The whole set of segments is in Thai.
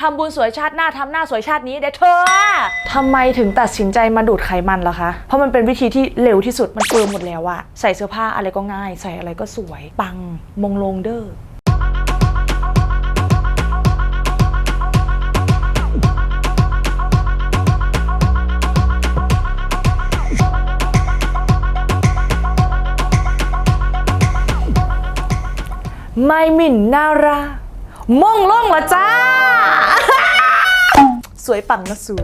ทำบุญสวยชาติหน้าทำหน้าสวยชาตินี้เด้เธอทำไมถึงตัดสินใจมาดูดไขมันล่ะคะ เพราะมันเป็นวิธีที่เร็วที่สุดมันเฟิร์มหมดแล้วอะใส่เสื้อผ้าอะไรก็ง่าย ใส่อะไรก็สวย ปังมงลงเด้อไม่หมิ่นนารา มงล่องละจ้า วยปังนะสู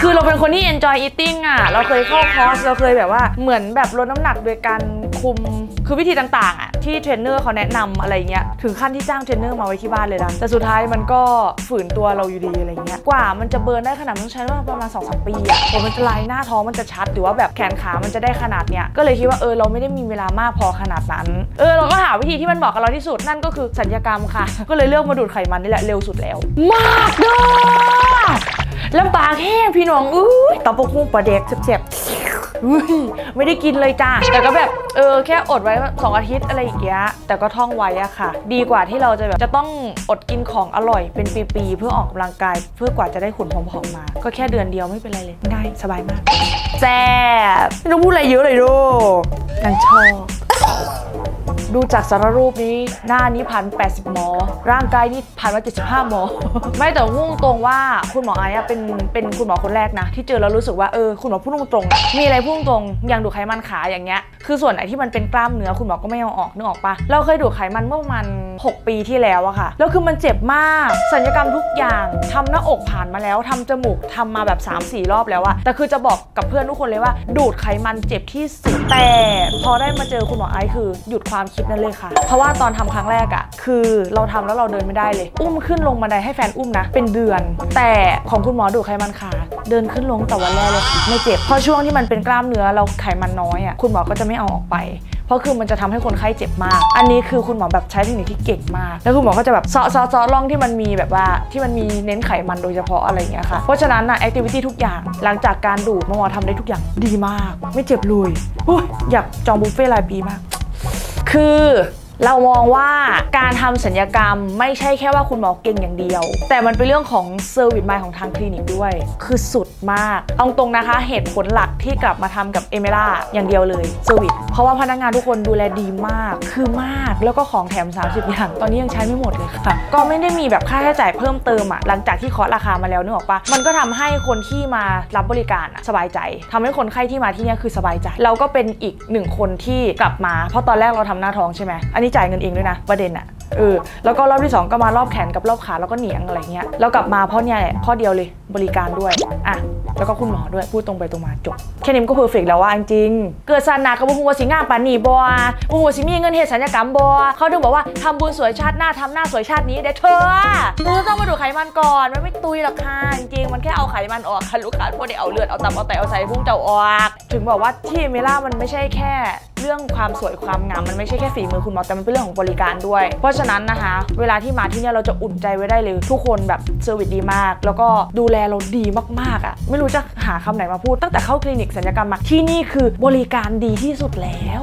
คือเราเป็นคนที่ enjoy eating อะ เราเคยเข้าคอร์ส เราเคยแบบว่าเหมือนแบบลดน้ำหนักโดยการ คุมคือวิธีต่างๆอะที่เทรนเนอร์เขาแนะนำอะไรเงี้ยถึงขั้นที่จ้างเทรนเนอร์มาไว้ที่บ้านเลยนะแต่สุดท้ายมันก็ฝืนตัวเราอยู่ดีอะไรเงี้ยกว่ามันจะเบิร์นได้ขนาดต้องใช้เวลาประมาณ2อสปีอะกว่ามันจะลายหน้าท้องมันจะชัดหรือว่าแบบแขนขามันจะได้ขนาดเนี้ยก็เลยคิดว่าเออเราไม่ได้มีเวลามากพอขนาดนั้น เออเราก็หาวิธีที่มันเหมาะกับเราที่สุดนั่นก็คือสัญญกรรมค่ะ ก็เลยเลือกมาดูดไขมันนี่แหละเร็วสุดแล้ว มากเด้อลำบากแห้งพี่น้องอุ้ยตำปกหุ่งปลาเด็กเจ็บๆ อุ้ยไม่ได้กินเลยจ้าแต่ก็แบบเออแค่อดไว้สองอาทิตย์อะไรอย่างเงี้ยแต่ก็ท่องไว้อะค่ะ ดีกว่าที่เราจะแบบจะต้องอดกินของอร่อยเป็นปีๆเพื่อออกกำลังกาย เพื่อกว่าจะได้หุ่นผอมๆมา ก็แค่เดือนเดียวไม่เป็นไรเลยง่ายสบายมากแซ่บไม่ต้องพูดอะไรเยอะเลยดูนางชอบ ดูจากสารรูปนี้หน้านี้พัน80หมอ ร่างกายนี่พันมา75หมอ ไม่แต่พุ่งตรงว่าคุณหมอไอ้เป็นเป็นคุณหมอคนแรกนะ ที่เจอแล้วรู้สึกว่าเออคุณหมอพูดตรงๆมีอะไรพุ่งตรงอย่างดูไขมันขาอย่างเงี้ยคือส่วนไหนที่มันเป็นกล้ามเนื้อคุณหมอก็ไม่เอาออกนึกออกปะเราเคยดูไขมันเมื่อประมาณ6 ปีที่แล้วอะค่ะแล้วคือมันเจ็บมากสัญญกรรมทุกอย่างทำหน้าอกผ่านมาแล้วทำจมูกทำมาแบบ 3-4 รอบแล้วอะแต่คือจะบอกกับเพื่อนทุกคนเลยว่า ดูดไขมันเจ็บที่สุดแต่พอได้มาเจอคุณหมอไอซ์คือหยุดความคิดนั้นเลยค่ะ เพราะว่าตอนทำครั้งแรกอะคือเราทำแล้วเราเดินไม่ได้เลย อุ้มขึ้นลงบันไดให้แฟนอุ้มนะ เป็นเดือน แต่ของคุณหมอดูไขมันขาเดินขึ้นลงแต่วันแรกเลยค่ะไม่เจ็บเพราะช่วงที่มันเป็นกล้ามเนื้อเราไขมันน้อยอะคุณหมอก็จะไม่เอาออกไปเพราะคือมันจะทำให้คนไข้เจ็บมาก อันนี้คือคุณหมอแบบใช้เทคนิคที่เก่งมาก แล้วคุณหมอก็จะแบบเซาะเซาะเซาะร่องที่มันมีแบบว่าที่มันมีเน้นไขมันโดยเฉพาะอะไรเงี้ยค่ะ เพราะฉะนั้นนะแอคทิวิตี้ทุกอย่าง หลังจากการดูดหมอทำได้ทุกอย่างดีมาก ไม่เจ็บเลยอยอยากจองบุฟเฟ่ต์รายปีมาก คือ เรามองว่าการทำสัญญกรรมไม่ใช่แค่ว่าคุณหมอเก่งอย่างเดียว แต่มันเป็นเรื่องของเซอร์วิสไมของทางคลินิกด้วย คือสุดมาก เอาตรงนะคะเหตุผลหลักที่กลับมาทำกับเอเมล่าอย่างเดียวเลยเซอร์วิสเพราะว่าพนักงานทุกคนดูแลดีมาก คือมากแล้วก็ของแถม 30 อย่าง ตอนนี้ยังใช้ไม่หมดเลยค่ะ ก็ไม่ได้มีแบบค่าใช้จ่ายเพิ่มเติมอะหลังจากที่เคาะราคามาแล้วนึกออกปะมันก็ทำให้คนที่มารับบริการอะสบายใจทำให้คนไข้ที่มาที่นี่คือสบายใจ เราก็เป็นอีกหนึ่งคนที่กลับมา เพราะตอนแรกเราทำหน้าท้องใช่ไหมอันนี้จ่ายเงินเองด้วยนะประเด็นอะเออแล้วก็รอบที่ 2 ก็มารอบแขนกับรอบขาแล้วก็เหนียงอะไรเงี้ยแล้วกลับมาเพราะเนี่ยแหละข้อเดียวเลยบริการด้วยอะแล้วก็คุณหมอด้วยพูดตรงไปตรงมาจบแค่นี้มันก็เพอร์เฟกแล้วว่าจริงเกิดสันหนักกับบุหัวาสิงามปานนีบัวบุหัวสิมีเงินเหตุสัญญกรรมบัวเขาถึงบอกว่าทำบุญสวยชาติหน้าทำหน้าสวยชาตินี้เด้อเธอเธอต้อง ดูดไขมันก่อนมันไม่ตุยหรอกค่ะจริงๆมันแค่เอาไขมันออกค่ะลูกค้าพวกนี้เอาเลือดเอาตับเอาไตเอาไส้พุ่งเจ้าออกถึงบอกว่าที่เมล่ามันไม่ใช่แค่ เรื่องความสวยความงามมันไม่ใช่แค่ฝีมือคุณหมอแต่มันเป็นเรื่องของบริการด้วย เพราะฉะนั้นนะคะ เวลาที่มาที่เนี่ยเราจะอุ่นใจไว้ได้เลยทุกคนแบบเซอร์วิสดีมาก แล้วก็ดูแลเราดีมากๆอะไม่รู้จะหาคำไหนมาพูด ตั้งแต่เข้าคลินิกศัลยกรรมมาที่นี่คือบริการดีที่สุดแล้ว